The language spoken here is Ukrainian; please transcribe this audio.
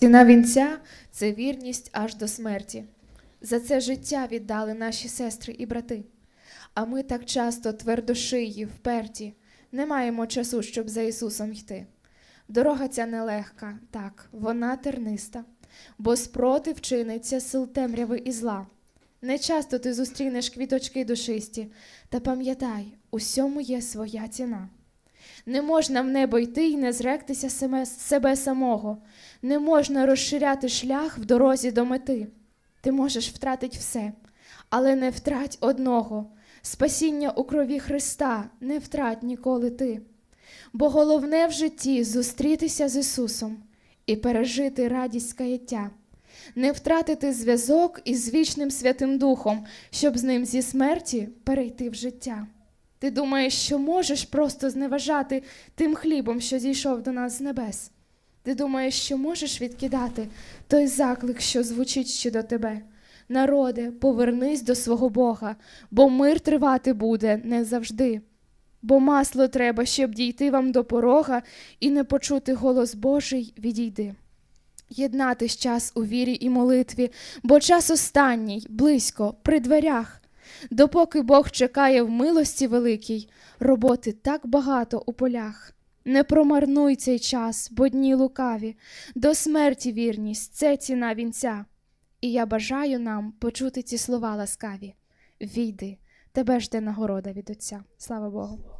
Ціна вінця це вірність аж до смерті. За це життя віддали наші сестри і брати. А ми так часто твердошиї, вперті, не маємо часу, щоб за Ісусом йти. Дорога ця нелегка, так, вона терниста, бо спротив чиниться сил темряви і зла. Не часто ти зустрінеш квіточки душисті, та пам'ятай, усьому є своя ціна. Не можна в небо йти і не зректися себе самого, не можна розширяти шлях в дорозі до мети. Ти можеш втратити все, але не втрать одного. Спасіння у крові Христа не втрать ніколи ти. Бо головне в житті зустрітися з Ісусом і пережити радість каяття, не втратити зв'язок із вічним Святим Духом, щоб з ним зі смерті перейти в життя. Ти думаєш, що можеш просто зневажати тим хлібом, що зійшов до нас з небес. Ти думаєш, що можеш відкидати той заклик, що звучить ще до тебе. Народе, повернись до свого Бога, бо мир тривати буде не завжди. Бо масло треба, щоб дійти вам до порога і не почути голос Божий відійди. Єднатись час у вірі і молитві, бо час останній, близько, при дверях. Допоки Бог чекає в милості великій, роботи так багато у полях. Не промарнуй цей час, бо дні лукаві, до смерті вірність це ціна вінця. І я бажаю нам почути ці слова ласкаві. Війди, тебе жде нагорода від Отця. Слава Богу.